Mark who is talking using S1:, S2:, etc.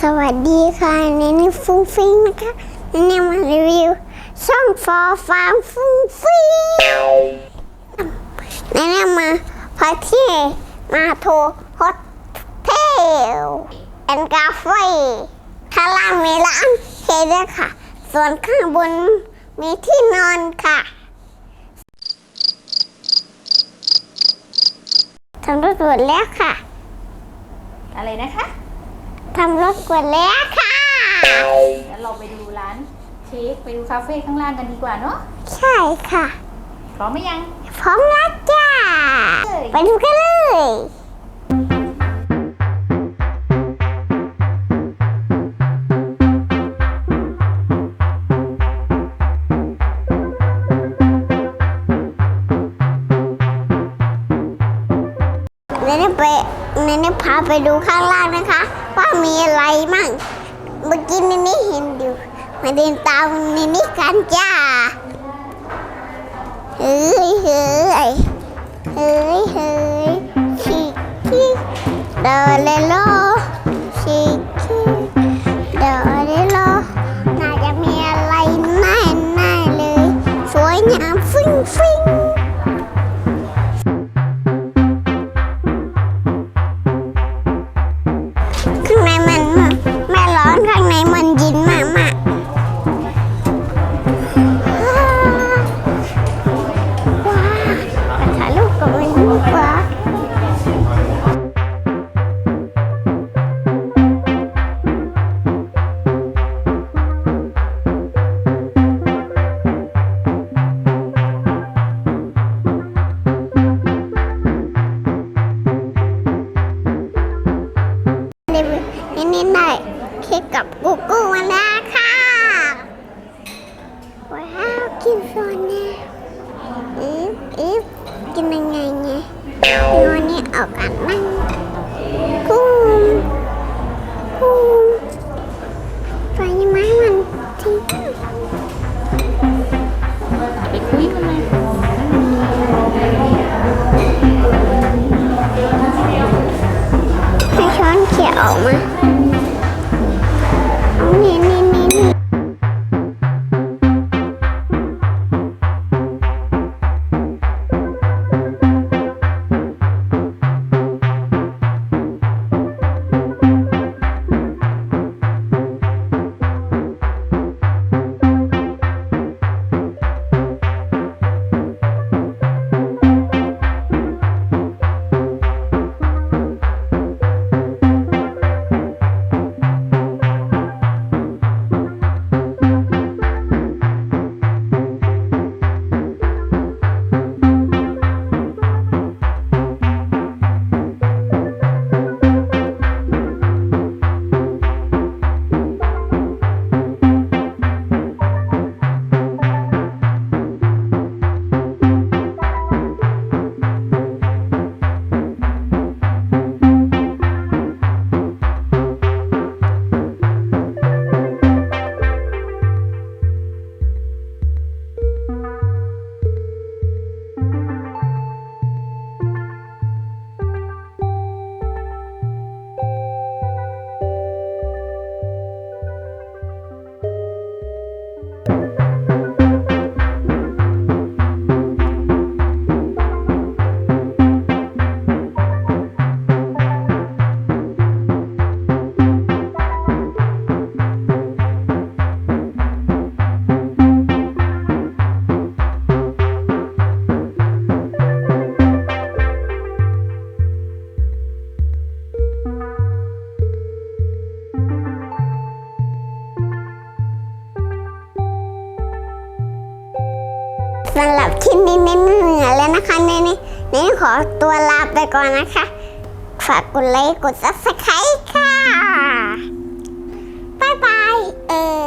S1: สวัสดีค่ะในนี่ฟุ้งฟิ้งนะคะในนี่มารีวิวช่องฟอฟาร์มฟุ้งฟิ้งในนี่มาพาเที่มาโทรโฮเทลแอนกาเฟ่ข้างล่างมีร้านเคด้วยค่ะ ส่วนข้างบนมีที่นอนค่ะทำรถตรวจแล้วค่ะ
S2: อะไรนะคะ
S1: ทำรถกวดแล้วค่ะ
S2: งั้นเราไปดูร้านเค้กไปดูคาเฟ่ข้างล่างกันดีกว่าเนาะ
S1: ใช่ค่ะ
S2: พร้อมไหมยัง
S1: พร้อมแล้วจ้า
S2: เอ้ย
S1: ไปดูกันเลย นน่ไปนน่พาไปดูข้างล่างนะคะ ว่ามีอะไรมั่ง เมื่อกี้เนเน่เห็นอยู่มาเดินตามเนนี้กันจ้าเฮ้ยเฮ้ยเฮ้ยเฮ้ยชิคิโดเรโลชิ ออกกันมั่งกุ้งกุ้งไฟไหม้มันทิ้ง
S2: ไปคุยกันเลย
S1: ให้ช้อนเขี่ยออกมา สำหรับคลิปนี้เน้เหนื่อยเลยนะคะเนนเน้ขอตัวลาไปก่อนนะคะ ฝากกดไลค์กดซับสไครต์ค่ะ บ๊ายบาย เออ